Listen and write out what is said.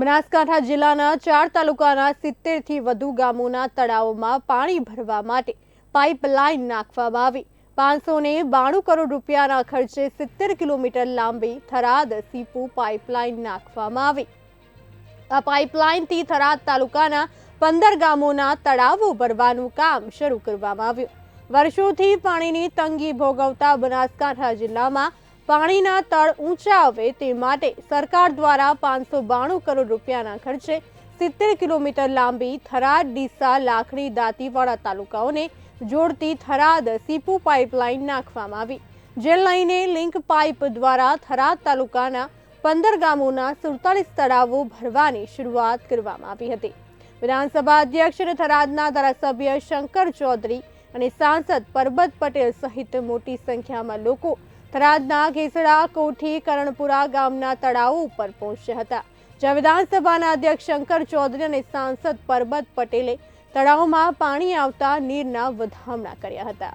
બનાસકાંઠા જિલ્લાના ચાર તાલુકાના સિત્તેરથી વધુ ગામોના તળાવોમાં પાણી ભરવા માટે પાઇપલાઇન નાખવામાં આવી. પાંચસો ને બાણું કરોડ રૂપિયાના ખર્ચે સિત્તેર કિલોમીટર લાંબી થરાદ સીપુ પાઇપલાઇન નાખવામાં આવી. આ પાઇપલાઇનથી થરાદ તાલુકાના પંદર ગામોના તળાવો ભરવાનું કામ શરૂ કરવામાં આવ્યું. વર્ષોથી પાણીની તંગી ભોગવતા બનાસકાંઠા જિલ્લામાં પાણીના તળ ઊંચા આવે તે માટે સરકાર દ્વારા પાંચસો બાણું કરોડ રૂપિયાના ખર્ચે સિત્તેર કિલોમીટર લાંબી થરાદ ડીસા લાખણી દાંતીવાડા તાલુકાઓને જોડતી થરાદ સીપુ પાઇપલાઇન નાખવામાં આવી. જે લઈને લિંક પાઇપ દ્વારા થરાદ તાલુકાના પંદર ગામોના સુડતાલીસ તળાવો ભરવાની શરૂઆત કરવામાં આવી હતી. વિધાનસભા અધ્યક્ષ અને થરાદના ધારાસભ્ય શંકર ચૌધરી અને સાંસદ પરબત પટેલ સહિત મોટી સંખ્યામાં લોકો થરાદના ઘેસડા, કોઠી, કરણપુરા ગામના તળાવો ઉપર પહોંચ્યા હતા, જ્યાં વિધાનસભાના અધ્યક્ષ શંકર ચૌધરી અને સાંસદ પરબત પટેલે તળાવમાં પાણી આવતા નીરના વધામણા કર્યા હતા.